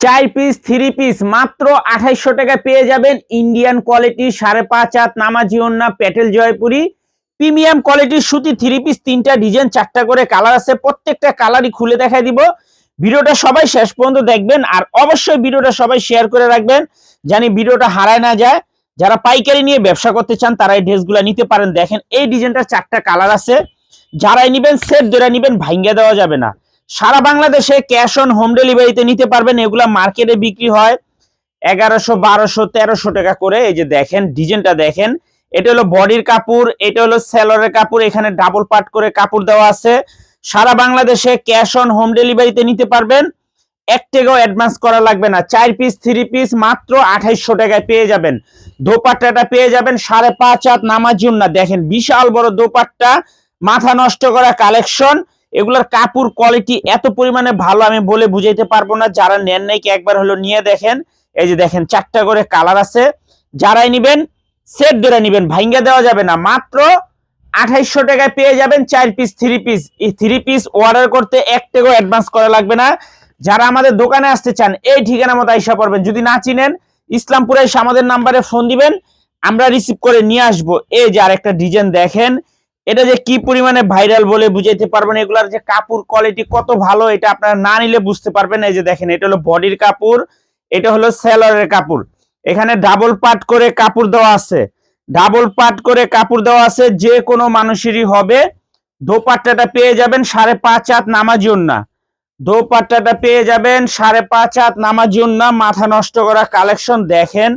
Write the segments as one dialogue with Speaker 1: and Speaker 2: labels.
Speaker 1: চার piece three piece মাত্র আঠাইশশো টাকা পেয়ে যাবেন ইন্ডিয়ান কোয়ালিটি সাড়ে পাঁচ হাত নামাজি ওন্না প্যাটেল জয়পুরি। প্রিমিয়াম কোয়ালিটির সুতি থ্রি পিস তিনটা ডিজাইন চারটা করে কালার আছে। প্রত্যেকটা কালারই খুলে দেখাই দিব। ভিডিওটা সবাই শেষ পর্যন্ত দেখবেন আর অবশ্যই ভিডিওটা সবাই শেয়ার করে রাখবেন জানি ভিডিওটা হারায় না যায়। যারা পাইকারি নিয়ে ব্যবসা করতে চান, তারা এই ড্রেসগুলো নিতে পারেন। দেখেন এই ডিজাইনটার চারটা কালার আছে। যারাই নিবেন সেট ধরে নিবেন ভাঙ্গা দেওয়া যাবে না। সারা বাংলাদেশে ক্যাশ অন হোম ডেলিভারিতে নিতে পারবেন। এগুলা মার্কেটে বিক্রি হয় এগারোশো, বারোশো, তেরোশো টাকা করে। এই যে দেখেন, ডিজাইনটা দেখেন, এটা হলো বডির কাপড়, এটা হলো সেলরের কাপড়, এখানে ডাবল পাট করে কাপড় দেওয়া আছে। সারা বাংলাদেশে ক্যাশ অন হোম ডেলিভারিতে নিতে পারবেন। এক টাকাও অ্যাডভান্স করা লাগবে না। চার পিস থ্রি পিস মাত্র আঠাইশশো টাকায় পেয়ে যাবেন। দোপাট্টাটা পেয়ে যাবেন সাড়ে পাঁচ হাত নামাজুন না দেখেন, বিশাল বড় দোপাট্টা, মাথা নষ্ট করা কালেকশন এগুলোর কাপড় কোয়ালিটি এত পরিমাণে ভালো আমি বলে বুঝাইতে পারব না। যারা নেন নাই, কি একবার হলো নিয়ে দেখেন। এই যে দেখেন, চারটা করে কালার আছে। যারাই নিবেন সেট ধরে নিবেন ভাঙ্গা দেওয়া যাবে না। মাত্র আঠাইশশো টাকায় পেয়ে যাবেন চার পিস থ্রি পিস এই থ্রি পিস অর্ডার করতে এক টাকাও অ্যাডভান্স করা লাগবে না। যারা আমাদের দোকানে আসতে চান, এই ঠিকানা মতো আইসা পড়বেন। যদি না চিনেন, ইসলামপুরে এসে আমাদের নাম্বারে ফোন দিবেন। আমরা রিসিভ করে নিয়ে আসব। এই যে আরেকটা ডিজাইন দেখেন। এটা যে কি পরিমাণে ভাইরাল বলে বুঝাইতে পারবেন, এগুলার যে কাপড় কোয়ালিটি কত ভালো, এটা আপনারা না নিলে বুঝতে পারবেন। এই যে দেখেন, এটা হলো বডির কাপড়, এটা হলো সেলরের কাপড়। এখানে ডাবল পাট করে কাপড় দেওয়া আছে। ডাবল পাট করে কাপড় দেওয়া আছে, যে কোনো মানুষেরই হবে। দোপাট্টাটা পেয়ে যাবেন সাড়ে পাঁচ হাত নামাজি না দোপাট্টাটা পেয়ে যাবেন সাড়ে পাঁচ হাত নামাজি না মাথা নষ্ট করা কালেকশন দেখেন,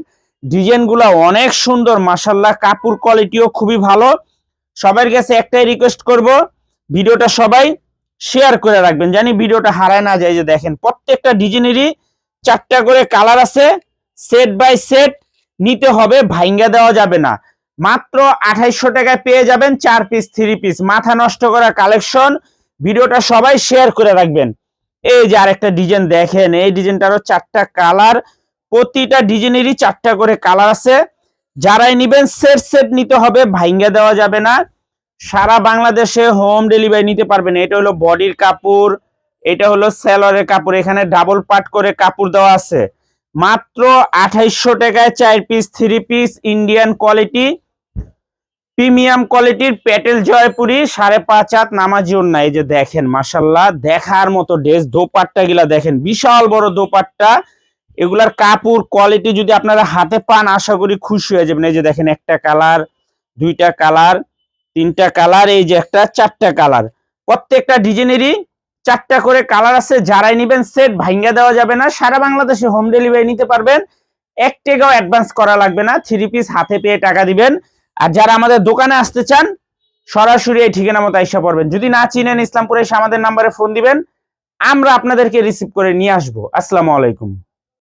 Speaker 1: ডিজাইনগুলো অনেক সুন্দর মাসাল্লাহ কাপড় কোয়ালিটিও খুবই ভালো। সবার কাছে একটাই রিকোয়েস্ট করব, ভিডিওটা সবাই শেয়ার করে রাখবেন। জানি ভিডিওটা হারায় না যায় যে দেখেন, প্রত্যেকটা ডিজাইনেরই চারটা করে কালার আছে সেট বাই সেট নিতে হবে, ভাইঙ্গা দেওয়া যাবে না। মাত্র আঠাইশশো টাকায় পেয়ে যাবেন চার পিস থ্রি পিস মাথা নষ্ট করা কালেকশন ভিডিওটা সবাই শেয়ার করে রাখবেন। এই যে আরেকটা ডিজাইন দেখেন, এই ডিজাইনটারও চারটা কালার প্রতিটা ডিজাইনেরই চারটা করে কালার আছে। যারাই নিবেন সেট সেট নিতে হবে, ভাইঙ্গা দেওয়া যাবে না। সারা বাংলাদেশে হোম ডেলিভারি নিতে পারবেন। এটা হলো বডির কাপড়, এটা হলো সেলরের কাপড়। এখানে ডাবল পাট করে কাপড় দেওয়া আছে। মাত্র আঠাইশশো টাকায় চার piece three piece Indian quality premium কোয়ালিটির প্যাটেল জয়পুরি, সাড়ে পাঁচ হাত নামাজি না এই যে দেখেন মাসাল্লাহ দেখার মতো ড্রেস দোপাট্টা গুলা দেখেন, বিশাল বড় দোপাট্টা। এগুলার কাপড় কোয়ালিটি যদি আপনারা হাতে পান, আশা করি খুশি হয়ে যাবেন। এই যে দেখেন, একটা কালার, দুইটা কালার, তিনটা কালার, এই যে একটা, চারটা কালার। প্রত্যেকটা ডিজাইনেরই চারটা করে কালার আছে। যারাই নিবেন সেট ভাঙ্গা দেওয়া যাবে না। সারা বাংলাদেশে হোম ডেলিভারি নিতে পারবেন। এক টাকাও অ্যাডভান্স করা লাগবে না। থ্রি পিস হাতে পেয়ে টাকা দিবেন। আর যারা আমাদের দোকানে আসতে চান, সরাসরি এই ঠিকানা মতো আইসা পড়বেন। যদি না চিনেন ইসলামপুরে, এসে আমাদের নাম্বারে ফোন দিবেন। আমরা আপনাদেরকে রিসিভ করে নিয়ে আসব। আসসালামু আলাইকুম।